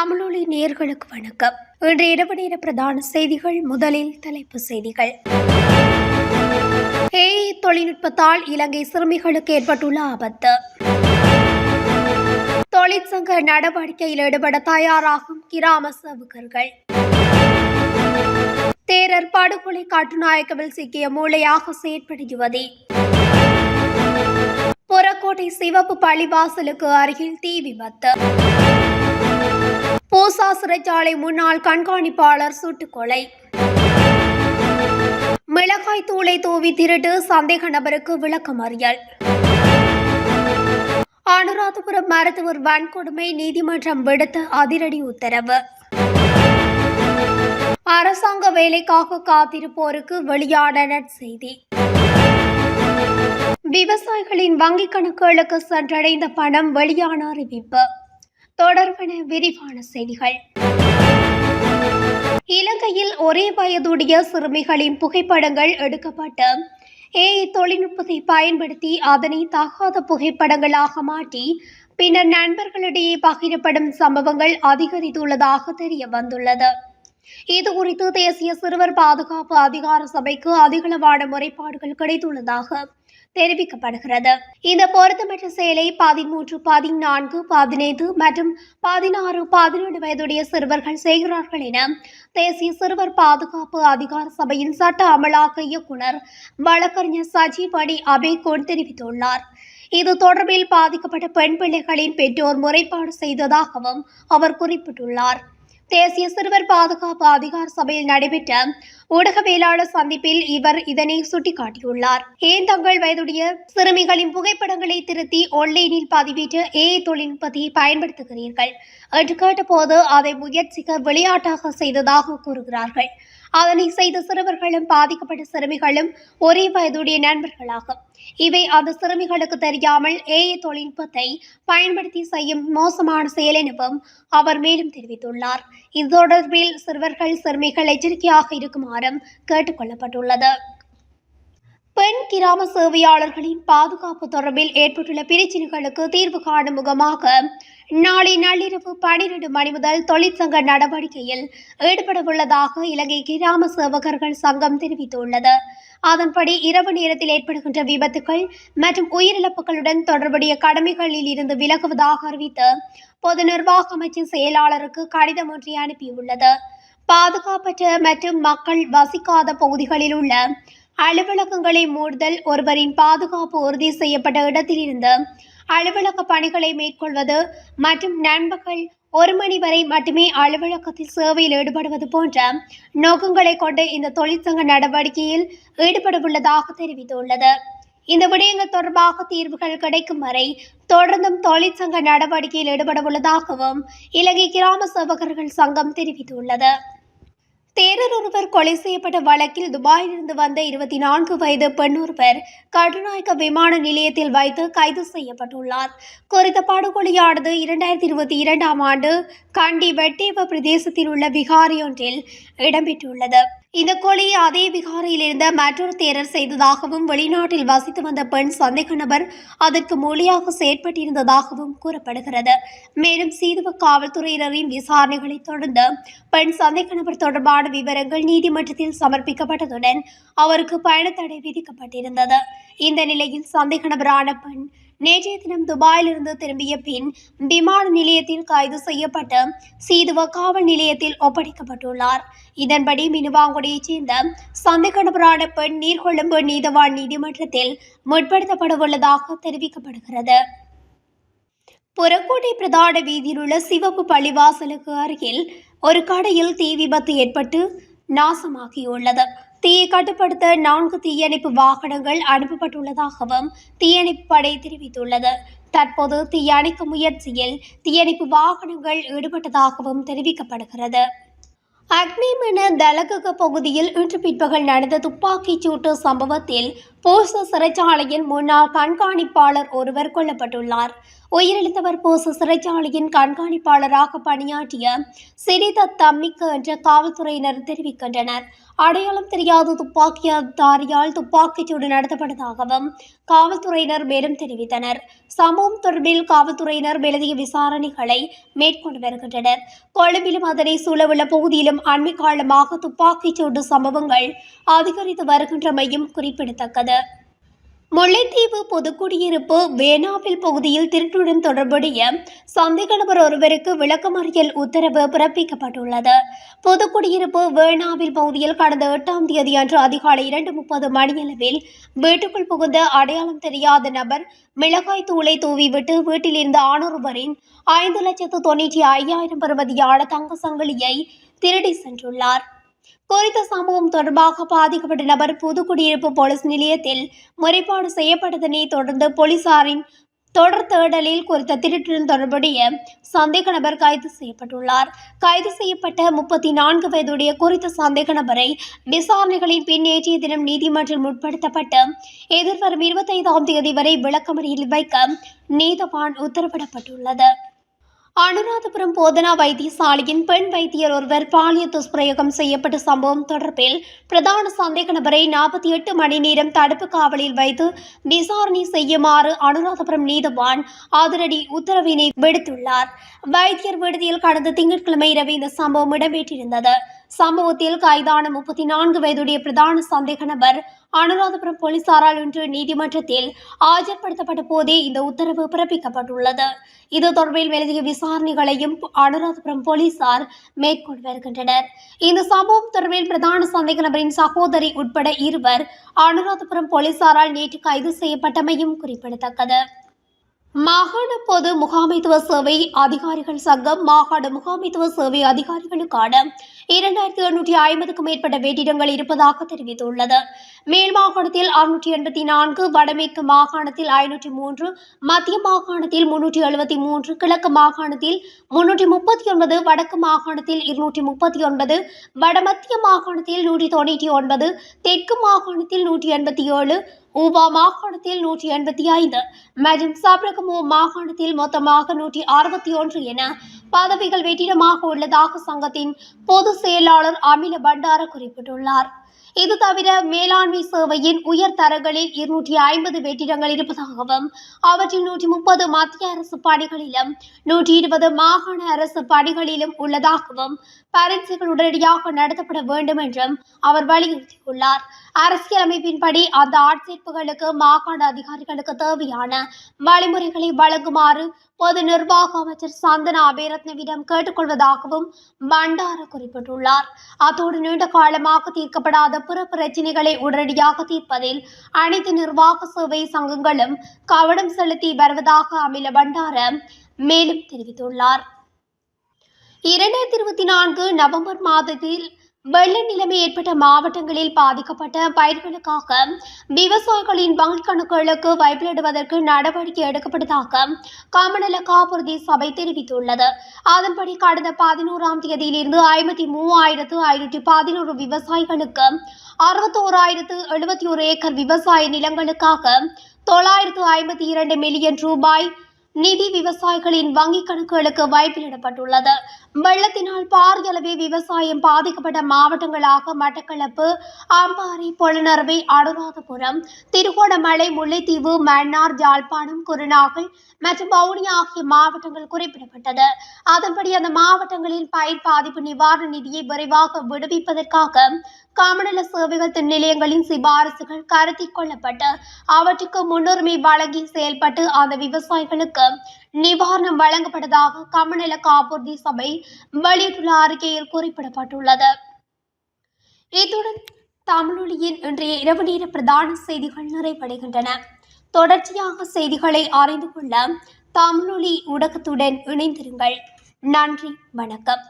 தமிழொலி நேர்களுக்கு வணக்கம். இன்று இரவு நேர பிரதான செய்திகள் முதலில் தலைப்பு செய்திகள். ஏஐ தொழில்நுட்பத்தால் இலங்கை சிறுமிகளுக்கு ஏற்பட்டுள்ள ஆபத்து. தொழிற்சங்க நடவடிக்கையில் ஈடுபட தயாராகும் கிராம சேவகர்கள். தேரர் படுகொலை காட்டுநாயக்கவில் சிக்கிய மூளையாக செயற்படும் யுவதி புறக்கோட்டை சிவப்பு பள்ளிவாசலுக்கு அருகில் தீ விபத்து. பூசா சிறைச்சாலை முன்னாள் கண்காணிப்பாளர் சுட்டுக்கொலை. மிளகாய் தூளை தூவி திருட்டு சந்தேக நபருக்கு விளக்கமறியல். அனுராதபுரம் மருத்துவர் வன்கொடுமை நீதிமன்றம் விடுத்த அதிரடி உத்தரவு. அரசாங்க வேலைக்காக காத்திருப்போருக்கு வெளியான நற்செய்தி. விவசாயிகளின் வங்கிக் கணக்குகளுக்கு சென்றடைந்த பணம் வெளியான அறிவிப்பு. தொடர்பான விரிவான செய்திகள். இலங்கையில் ஒரே வயதுடைய சிறுமிகளின் புகைப்படங்கள் எடுக்கப்பட்டு ஏஐ தொழில்நுட்பத்தை பயன்படுத்தி அதனை தகாத புகைப்படங்களாக மாற்றி பின்னர் நண்பர்களிடையே பகிரப்படும் சம்பவங்கள் அதிகரித்துள்ளதாக தெரிய வந்துள்ளது. இது குறித்து தேசிய சிறுவர் பாதுகாப்பு அதிகார சபைக்கு அதிகளவான முறைப்பாடுகள் கிடைத்துள்ளதாக தெரிவிக்கப்படுகிறது. இந்த பொருத்தமற்ற செயலை பதிமூன்று பதினான்கு பதினைந்து மற்றும் பதினாறு பதினேழு வயதுடைய சிறுவர்கள் செய்கிறார்கள் என தேசிய சிறுவர் பாதுகாப்பு அதிகார சபையின் சட்ட அமலாக்க இயக்குனர் வழக்கறிஞர் சஜீவ் அணி அபேகோன் தெரிவித்துள்ளார். இது தொடர்பில் பாதிக்கப்பட்ட பெண் பிள்ளைகளின் பெற்றோர் முறைப்பாடு செய்ததாகவும் அவர் குறிப்பிட்டுள்ளார். தேசிய சிறுவர் பாதுகாப்பு அதிகார சபையில் நடைபெற்ற ஊடகவியலாளர் சந்திப்பில் இவர் இதனை சுட்டிக்காட்டியுள்ளார். ஏன் தங்கள் வயதுடைய சிறுமிகளின் புகைப்படங்களை திருத்தி ஆன்லைனில் பதிவிட்டு ஏஐ தொழில்நுட்பத்தை பயன்படுத்துகிறீர்கள்? என்று கேட்டபோது அதை முயற்சிக்க விளையாட்டாக செய்ததாக கூறுகிறார்கள். அதனை செய்த சிறுவர்களும் பாதிக்கப்பட்ட சிறுமிகளும் ஒரே வயதுடைய நண்பர்களாகும் இவை அந்த சிறுமிகளுக்கு தெரியாமல் ஏஐ தொழில்நுட்பத்தை பயன்படுத்தி செய்யும் மோசமான செயல் எனவும் அவர் மேலும் தெரிவித்துள்ளார். இது தொடர்பில் சிறுவர்கள் சிறுமிகள் எச்சரிக்கையாக இருக்குமாறும் கேட்டுக்கொள்ளப்பட்டுள்ளது பெண் கிராம சேவையாளர்களின் பாதுகாப்பு தொடர்பில் ஏற்பட்டுள்ள பிரச்சினைகளுக்கு தீர்வு காணும் முகமாக நாளை நள்ளிரவு பனிரெண்டு மணி முதல் தொழிற்சங்க நடவடிக்கையில் ஈடுபடவுள்ளதாக இலங்கை கிராம சேவகர்கள் சங்கம் தெரிவித்துள்ளது. அதன்படி இரவு நேரத்தில் ஏற்படுகின்ற விபத்துகள் மற்றும் உயிரிழப்புகளுடன் தொடர்புடைய கடமைகளில் இருந்து விலகுவதாக அறிவித்து பொது நிர்வாக அமைச்சின் செயலாளருக்கு கடிதம் ஒன்றை அனுப்பியுள்ளது. பாதுகாப்பற்ற மற்றும் மக்கள் வசிக்காத பகுதிகளில் உள்ள அலுவலகங்களை மூடுதல் ஒருவரின் பாதுகாப்பு உறுதி செய்யப்பட்ட இடத்திலிருந்து அலுவலக பணிகளை மேற்கொள்வது மற்றும் நண்பர்கள் ஒரு மணி வரை மட்டுமே அலுவலகத்தில் சேவையில் ஈடுபடுவது போன்ற நோக்கங்களை கொண்டு இந்த தொழிற்சங்க நடவடிக்கையில் ஈடுபடவுள்ளதாக தெரிவித்துள்ளது. இந்த விடயங்கள் தொடர்பாக தீர்வுகள் கிடைக்கும் வரை தொடர்ந்தும் தொழிற்சங்க நடவடிக்கையில் ஈடுபடவுள்ளதாகவும் இலங்கை கிராம சேவகர்கள் சங்கம் தெரிவித்துள்ளது. தேரர் ஒருவர் கொலை செய்யப்பட்ட வழக்கில் துபாயிலிருந்து வந்த இருபத்தி நான்கு வயது பெண் ஒருவர் கட்டுநாயக்க விமான நிலையத்தில் வைத்து கைது செய்யப்பட்டுள்ளார். குறித்த படுகொலையானது இரண்டாயிரத்தி இருபத்தி இரண்டாம் ஆண்டு கண்டி வெட்டேவ பிரதேசத்தில் உள்ள விகாரி ஒன்றில் இடம்பெற்றுள்ளது. இந்த கொலையை அதே விகாரையில் இருந்த மற்றொரு தேரர் செய்ததாகவும் வெளிநாட்டில் வசித்து வந்த பெண் சந்தேக நபர் அதற்கு மொழியாக செயற்பட்டிருந்ததாகவும் கூறப்படுகிறது. மேலும் சீதுவ காவல்துறையினரின் விசாரணைகளை தொடர்ந்து பெண் சந்தேக நபர் தொடர்பான விவரங்கள் நீதிமன்றத்தில் சமர்ப்பிக்கப்பட்டதுடன் அவருக்கு பயணத்தடை விதிக்கப்பட்டிருந்தது. இந்த நிலையில் சந்தேக நபரான பெண் நேற்றைய தினம் துபாயிலிருந்து திரும்பிய பின் விமான நிலையத்தில் கைது செய்யப்பட்டு சீதுவ காவல் நிலையத்தில் ஒப்படைக்கப்பட்டுள்ளார். இதன்படி மினுவாங்குடியைச் சேர்ந்த சந்தேக நபரான பெண் நீர்கொழும்பு நீதவான் நீதிமன்றத்தில் முற்படுத்தப்படவுள்ளதாக தெரிவிக்கப்படுகிறது. புறக்கோட்டை பிரதான வீதியில் உள்ள சிவப்பு பள்ளிவாசலுக்கு அருகில் ஒரு கடையில் தீ விபத்து ஏற்பட்டு நாசமாகியுள்ளது. தீயை கட்டுப்படுத்த நான்கு தீயணைப்பு வாகனங்கள் அனுப்பப்பட்டுள்ளதாகவும் தீயணைப்பு படை தெரிவித்துள்ளது. தற்போது தீயணைக்கும் முயற்சியில் தீயணைப்பு வாகனங்கள் ஈடுபட்டதாகவும் தெரிவிக்கப்படுகிறது. அக்னிமென தலகக பகுதியில் இன்று பிற்பகல் நடந்த துப்பாக்கிச் சூட்டு சம்பவத்தில் போஸ்ட சிறைச்சாலையின் முன்னாள் கண்காணிப்பாளர் ஒருவர் கொல்லப்பட்டுள்ளார். உயிரிழந்தவர் போச சிறைச்சாலையின் கண்காணிப்பாளராக பணியாற்றிய சிறித தம்மிக்கு என்ற காவல்துறையினர் தெரிவிக்கின்றனர். அடையாளம் தெரியாத துப்பாக்கிதாரியால் துப்பாக்கிச்சூடு நடத்தப்பட்டதாகவும் காவல்துறையினர் மேலும் தெரிவித்தனர். சம்பவம் தொடர்பில் காவல்துறையினர் மேலதிக விசாரணைகளை மேற்கொண்டு வருகின்றனர். கொழும்பிலும் அதனை சூழவுள்ள பகுதியிலும் அண்மை காலமாக துப்பாக்கிச்சூடு சம்பவங்கள் அதிகரித்து வருகின்றமையும் குறிப்பிடத்தக்கது. முல்லைத்தீவு பொதுக்குடியிருப்பு வேணாவில் பகுதியில் திருட்டுடன் தொடர்புடைய சந்தேக நபர் ஒருவருக்கு விளக்கமறியல் உத்தரவு பிறப்பிக்கப்பட்டுள்ளது. பொதுக்குடியிருப்பு வேணாவில் பகுதியில் கடந்த எட்டாம் தேதி அன்று அதிகாலை இரண்டு முப்பது மணியளவில் வீட்டுக்குள் புகுந்த அடையாளம் தெரியாத நபர் மிளகாய் தூளை தூவிவிட்டு வீட்டில் இருந்த ஆணொருவரின் ஐந்து லட்சத்து தொண்ணூற்றி ஐயாயிரம் பெறுமதியான தங்க சங்கிலியை திருடி சென்றுள்ளார். குறித்த சம்பவம் தொடர்பாக பாதிக்கப்பட்ட நபர் புதுக்குடியிருப்பு போலீஸ் நிலையத்தில் முறைப்பாடு செய்யப்பட்டதனை தொடர்ந்து போலீசாரின் தொடர் தேடலில் குறித்த திருட்டுடன் தொடர்புடைய சந்தேக நபர் கைது செய்யப்பட்டுள்ளார். கைது செய்யப்பட்ட முப்பத்தி நான்கு வயதுடைய குறித்த சந்தேக நபரை விசாரணைகளின் பின் நேற்றைய தினம் நீதிமன்றம் முற்படுத்தப்பட்டு எதிர்வரும் இருபத்தைந்தாம் தேதி வரை விளக்கமறியில் வைக்க நீதவான் உத்தரவிடப்பட்டுள்ளது. அனுராதபுரம் போதனா வைத்தியசாலையின் பெண் வைத்தியர் ஒருவர் பாலியல் துஷ்பிரயோகம் செய்யப்பட்ட சம்பவம் தொடர்பில் பிரதான சந்தேக நபரை நாற்பத்தி எட்டு மணி நேரம் தடுப்பு காவலில் வைத்து விசாரணை செய்யுமாறு அனுராதபுரம் நீதவான் அதிரடி உத்தரவினை விடுத்துள்ளார். வைத்தியர் விடுதியில் கடந்த திங்கட்கிழமை இரவு இந்த சம்பவம் இடம்பெற்றிருந்தது. சம்பவத்தில் கைதான முப்பத்தி நான்கு வயதுடைய பிரதான சந்தேக நபர் அனுராதபுரம் போலீசாரால் இன்று நீதிமன்றத்தில் ஆஜர்படுத்தப்பட்ட போதே இந்த உத்தரவு பிறப்பிக்கப்பட்டுள்ளது. இது தொடர்பில் வெளிய விசாரணைகளையும் அனுராதபுரம் போலீசார் மேற்கொண்டு வருகின்றனர். இந்த சம்பவம் தொடர்பில் பிரதான சந்தேக நபரின் சகோதரி உட்பட இருவர் அனுராதபுரம் போலீசாரால் நேற்று கைது செய்யப்பட்டமையும் குறிப்பிடத்தக்கது. மாகாண பொது முகாமைத்துவ சேவை அதிகாரிகள் சங்கம் மாகாண முகாமைத்துவ சேவை அதிகாரிகளுக்கான இரண்டாயிரத்தி எழுநூற்றி ஐம்பதுக்கும் மேற்பட்ட வேட்டிடங்கள் இருப்பதாக தெரிவித்துள்ளது. மேல் மாகாணத்தில் அறுநூற்றி எண்பத்தி நான்கு வடமேற்கு மாகாணத்தில் ஐநூற்றி மூன்று மத்திய மாகாணத்தில் முன்னூற்றி எழுபத்தி மூன்று கிழக்கு மாகாணத்தில் முன்னூற்றி முப்பத்தி ஒன்பது வடக்கு மாகாணத்தில் இருநூற்றி முப்பத்தி ஒன்பது வடமத்திய மாகாணத்தில் நூற்றி தொண்ணூற்றி ஒன்பது தெற்கு மாகாணத்தில் நூற்றி எண்பத்தி ஏழு ஊபா மாகாணத்தில் நூற்றி எண்பத்தி ஐந்து மற்றும் சப்ரகமோ மாகாணத்தில் மொத்தமாக நூற்றி அறுபத்தி ஒன்று என பதவிகள் வெற்றிடமாக உள்ளதாக சங்கத்தின் பொதுச் செயலாளர் அமில பண்டார குறிப்பிட்டுள்ளார். இது தவிர மேலாண்மை சேவையின் உயர் தரங்களில் இருநூற்றி ஐம்பது வெற்றிடங்கள் இருப்பதாகவும் அவற்றில் நூற்றி முப்பது மத்திய அரசு பணிகளிலும் நூற்றி இருபது மாகாண அரசு பணிகளிலும் உள்ளதாகவும் பரீட்சைகள் உடனடியாக நடத்தப்பட வேண்டும் என்றும் அவர் வலியுறுத்தியுள்ளார். அரசியலமைப்பின்படி அந்த ஆட்சேர்ப்புகளுக்கு மாகாண அதிகாரிகளுக்கு தேவையான வழிமுறைகளை வழங்குமாறு பொது நிர்வாக அமைச்சர் சந்தனா அபேரத்னவிடம் கேட்டுக்கொள்வதாகவும் பண்டார குறிப்பிட்டுள்ளார். அத்தோடு நீண்ட காலமாக தீர்க்கப்படாத பிற பிரச்சினைகளை உடனடியாக தீர்ப்பதில் அனைத்து நிர்வாக சேவை சங்கங்களும் கவனம் செலுத்தி வருவதாக அமில பண்டார மேலும் தெரிவித்துள்ளார். இரண்டாயிரத்தி இருபத்தி நான்கு நவம்பர் மாதத்தில் வெள்ள நிலைமை ஏற்பட்ட மாவட்டங்களில் பாதிக்கப்பட்ட பயிர்களுக்காக விவசாயிகளின் வங்கிக் கணக்குகளுக்கு வைப்பிலிடுவதற்கு நடவடிக்கை எடுக்கப்பட்டதாக கமநல காப்புறுதி சபை தெரிவித்துள்ளது. அதன்படி கடந்த பதினோராம் தேதியிலிருந்து ஐம்பத்தி மூவாயிரத்து ஐநூற்றி பதினோரு விவசாயிகளுக்கு அறுபத்தோராயிரத்து எழுபத்தி ஒரு ஏக்கர் விவசாய நிலங்களுக்காக தொள்ளாயிரத்து ஐம்பத்தி இரண்டு மில்லியன் ரூபாய் நிதி விவசாயிகளின் வங்கிக் கணக்குகளுக்கு வைப்பிலிடப்பட்டுள்ளது வெள்ளத்தினால் பாரியளவே விவசாயம் பாதிக்கப்பட்ட மாவட்டங்களாக மட்டக்களப்பு அம்பாறை பொலனறுவை அனுராதபுரம் திருகோணமலை முல்லைத்தீவு மன்னார் யாழ்ப்பாணம் குருநாகல் மற்றும் வவுனியா ஆகிய மாவட்டங்கள் குறிப்பிடப்பட்டது. அதன்படி அந்த மாவட்டங்களில் பயிர் பாதிப்பு நிவாரண நிதியை விரைவாக விடுவிப்பதற்காக கமநல சேவைகள் திட்ட நிலையங்களின் சிபாரிசுகள் கருத்தில் கொள்ளப்பட்டு அவற்றுக்கு முன்னுரிமை வழங்கி செயல்பட்டு அந்த விவசாயிகளுக்கு நிவாரணம் வழங்கப்பட்டதாக கமநல காப்புறுதி சபை வெளியிட்டுள்ள அறிக்கையில் குறிப்பிடப்பட்டுள்ளது. இத்துடன் தமிழொலியின் இன்றைய இரவு நேர பிரதான செய்திகள் நிறைவடைகின்றன. தொடர்ச்சியாக செய்திகளை அறிந்து கொள்ள தமிழொலி ஊடகத்துடன் இணைந்திருங்கள். நன்றி வணக்கம்.